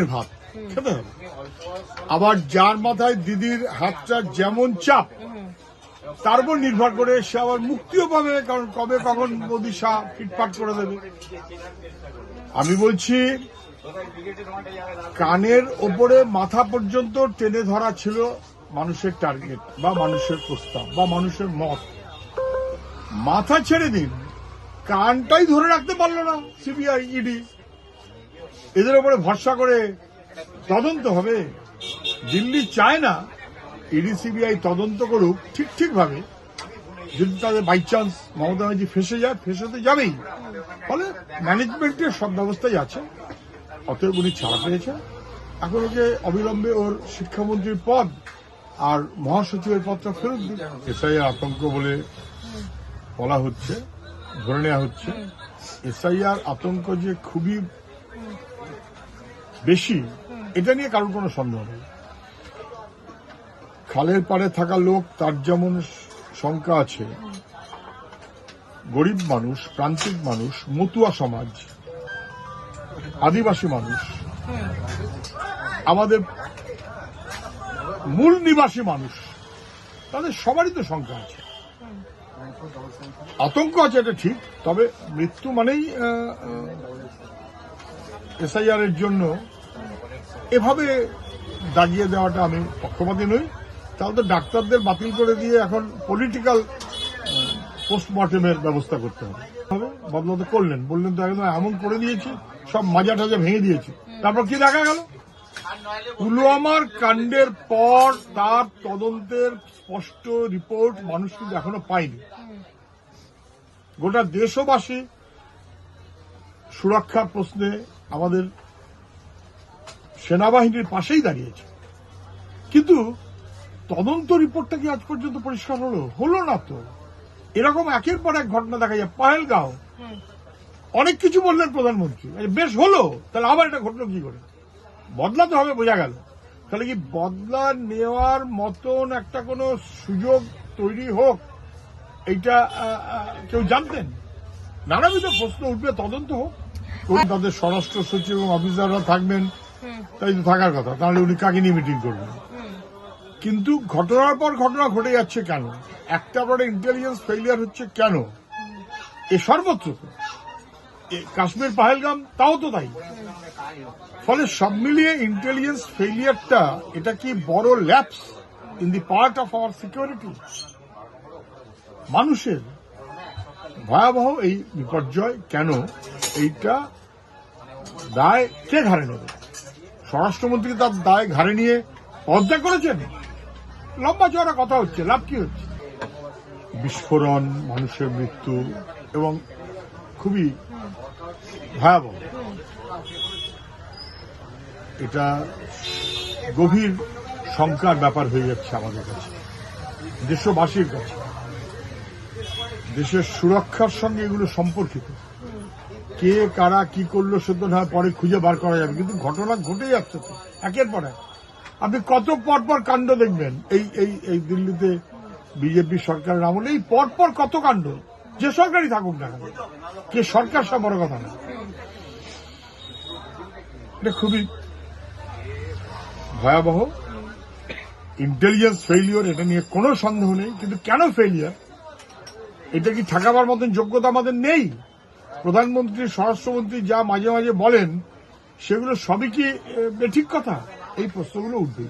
কানের ভাত আবার যার মাথায় দিদির হাতটা যেমন চাপ, তার উপর নির্ভর করে সে আবার মুক্তিও পাবে, কারণ কবে কখন মোদী শাহ ফিটফাট করে দেবে। আমি বলছি, কানের ওপরে মাথা পর্যন্ত টেনে ধরা ছিল মানুষের টার্গেট বা মানুষের প্রস্তাব বা মানুষের মত। মাথা ছেড়ে দিন, কানটাই ধরে রাখতে পারল না সিবিআই, ইডি। এদের উপরে ভরসা করে তদন্ত হবে। দিল্লি চায় না ইডি, সিবিআই তদন্ত করুক, ঠিক ঠিকভাবে। যদি তাদের বাই চান্স মমতা ব্যানার্জি ফেসে যায়, ফেসে তো যাবেই। ফলে ম্যানেজমেন্টের সব ব্যবস্থাই আছে। অতএব উনি ছাড়া পেয়েছেন। এখন ওকে অবিলম্বে ওর শিক্ষামন্ত্রীর পদ আর মহাসচিবের পদটা ফেরত দিন এসআই আতঙ্ক বলে বলা হচ্ছে, ধরে নেওয়া হচ্ছে। এসআইআর আতঙ্ক যে খুবই বেশি, এটা নিয়ে কারোর কোনো সন্দেহ নেই। খালের পাড়ে থাকা লোক, তার যেমন শঙ্কা আছে, গরিব মানুষ, প্রান্তিক মানুষ, মতুয়া সমাজ, আদিবাসী মানুষ, আমাদের মূল নিবাসী মানুষ, তাদের সবারই তো সংখ্যা আছে। আতঙ্ক আছে, এটা ঠিক, তবে মৃত্যু মানেই এসআইআর এর জন্য এভাবে দাগিয়ে দেওয়াটা আমি পক্ষপাতী নই। তাহলে তো ডাক্তারদের বাতিল করে দিয়ে এখন পলিটিক্যাল পোস্টমর্টেমের ব্যবস্থা করতে হবে। হবে বদলাতে করলেন। বললেন তো একদম এমন করে দিয়েছি, সব মাজা টাজা ভেঙে দিয়েছি। তারপর কি দেখা গেল? পুলওয়ামার কাণ্ডের পর তার তদন্তের স্পষ্ট রিপোর্ট মানুষ কিন্তু এখনও পায়নি। গোটা দেশবাসী সুরক্ষার প্রশ্নে আমাদের সেনাবাহিনীর পাশেই দাঁড়িয়েছে। কিন্তু তদন্ত রিপোর্টটা কি আজ পর্যন্ত পরিষ্কার হলো হলো না তো। এরকম একের পর এক ঘটনা দেখা যায়। পাহেলগাঁও। অনেক কিছু বললেন প্রধানমন্ত্রী। বেশ হলো তাহলে আবার এটা ঘটলো কি করে? বদলাতে হবে বোঝা গেল। তাহলে কি বদলা নেওয়ার মতন একটা কোনো সুযোগ তৈরি হোক এইটা কেউ জানতেন? নানাবিধ প্রশ্ন উঠবে তদন্ত হোক। তাদের স্বরাষ্ট্র সচিব এবং অফিসাররা থাকবেন। তাই তো থাকার কথা। তাহলে উনি কাকে নিয়ে মিটিং করবেন? কিন্তু ঘটনার পর ঘটনা ঘটে যাচ্ছে কেন? একটা পরে ইন্টেলিজেন্স ফেলিয়ার হচ্ছে কেন? এ সর্বত্র কাশ্মীর পাহেলগাম, তাও তো তাই। ফলে সব মিলিয়ে ইন্টেলিজেন্স ফেলিয়ারটা এটা কি বড় lapse in the part of our security মানুষের ভয়াবহ এই বিপর্যয় কেন? এইটা দায় কে ঘাড়ে নেবে? স্বরাষ্ট্রমন্ত্রী তার দায় ঘাড়ে নিয়ে পদত্যাগ করেছেন? লম্বা চড়া কথা হচ্ছে, লাভ কি হচ্ছে? বিস্ফোরণ, মানুষের মৃত্যু এবং খুবই ভয়াবহ। এটা গভীর শঙ্কার ব্যাপার হয়ে যাচ্ছে আমাদের কাছে, দেশবাসীর কাছে। দেশের সুরক্ষার সঙ্গে এগুলো সম্পর্কিত। কে, কারা, কি করল সে তো না, পরে খুঁজে বার করা যাবে। কিন্তু ঘটনা ঘটে যাচ্ছে তো, একের পর এক। আপনি কত পর পর কাণ্ড দেখবেন? এই এই এই দিল্লিতে বিজেপি সরকারের আমলে এই পর পর কত কাণ্ড? যে সরকারই থাকুক না কেন। কে সরকার সব বড় কথা না। এটা খুবই ভয়াবহ। ইন্টেলিজেন্স ফেইলিওর এটা নিয়ে কোনো সন্দেহ নেই। কিন্তু কেন ফেইলিয়ার এটা কি ঠেকাবার মতন যোগ্যতা আমাদের নেই? প্রধানমন্ত্রী স্বরাষ্ট্রমন্ত্রী যা মাঝে মাঝে বলেন সেগুলো সবই কি ঠিক কথা? এই প্রশ্নগুলো উঠবে।